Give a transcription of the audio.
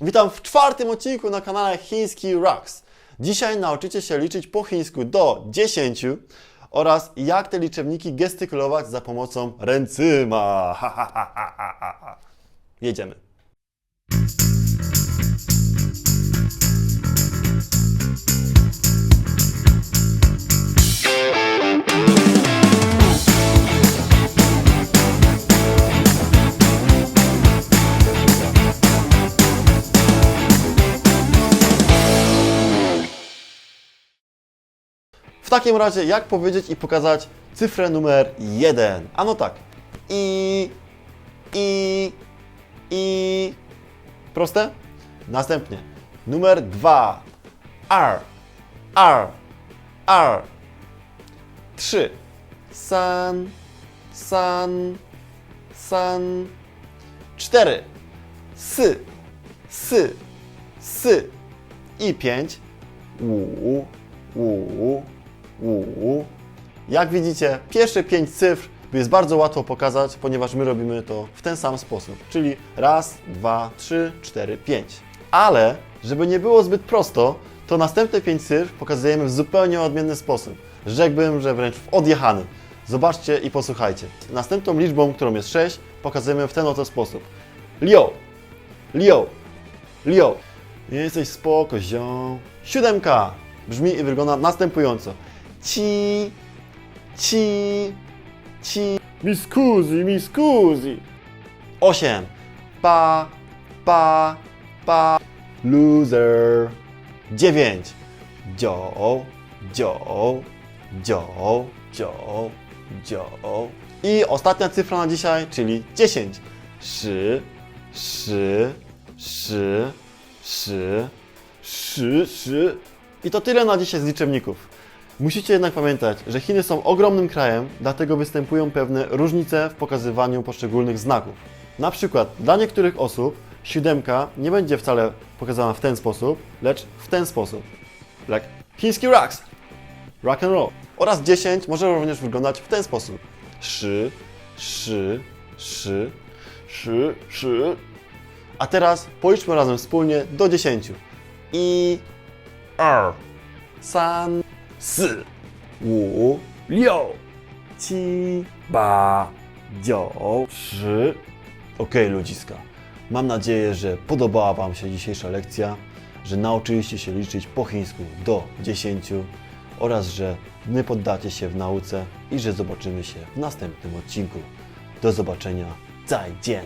Witam w czwartym odcinku na kanale Chiński Rocks. Dzisiaj nauczycie się liczyć po chińsku do 10 oraz jak te liczebniki gestykulować za pomocą ręcyma. Jedziemy. Takim razie, jak powiedzieć i pokazać cyfrę numer 1? Ano tak. I, i, i. Proste? Następnie. Numer 2. R, R, R. 3. San, san, san. 4. Sy, sy, sy. I 5. Ł, ł, ł. Jak widzicie, pierwsze pięć cyfr jest bardzo łatwo pokazać, ponieważ my robimy to w ten sam sposób, czyli raz, dwa, trzy, cztery, pięć. Ale, żeby nie było zbyt prosto, to następne pięć cyfr pokazujemy w zupełnie odmienny sposób. Rzekłbym, że wręcz w odjechany. Zobaczcie i posłuchajcie. Następną liczbą, którą jest 6, pokazujemy w ten oto sposób. Lio, Lio, Lio. Jesteś spoko, ziom. Siódemka brzmi i wygląda następująco. Ci, ci, ci. Mi scusi, mi scusi. Osiem. Pa, pa, pa. Loser. Dziewięć. Dzio, dzio, dzio, dzio, dzio. I ostatnia cyfra na dzisiaj, czyli 10. Szy, szy, szy, szy, szy, szy. I to tyle na dzisiaj z liczebników. Musicie jednak pamiętać, że Chiny są ogromnym krajem, dlatego występują pewne różnice w pokazywaniu poszczególnych znaków. Na przykład dla niektórych osób siódemka nie będzie wcale pokazana w ten sposób, lecz w ten sposób. Jak chiński rocks, rock and roll. Oraz 10 może również wyglądać w ten sposób. Szy, szy, szy, szy, szy. A teraz policzmy razem wspólnie do 10. I, R, san, 四、五、六、七、八、九、十. Okej, ludziska. Mam nadzieję, że podobała Wam się dzisiejsza lekcja, że nauczyliście się liczyć po chińsku do 10 oraz że nie poddacie się w nauce i że zobaczymy się w następnym odcinku. Do zobaczenia. 再见.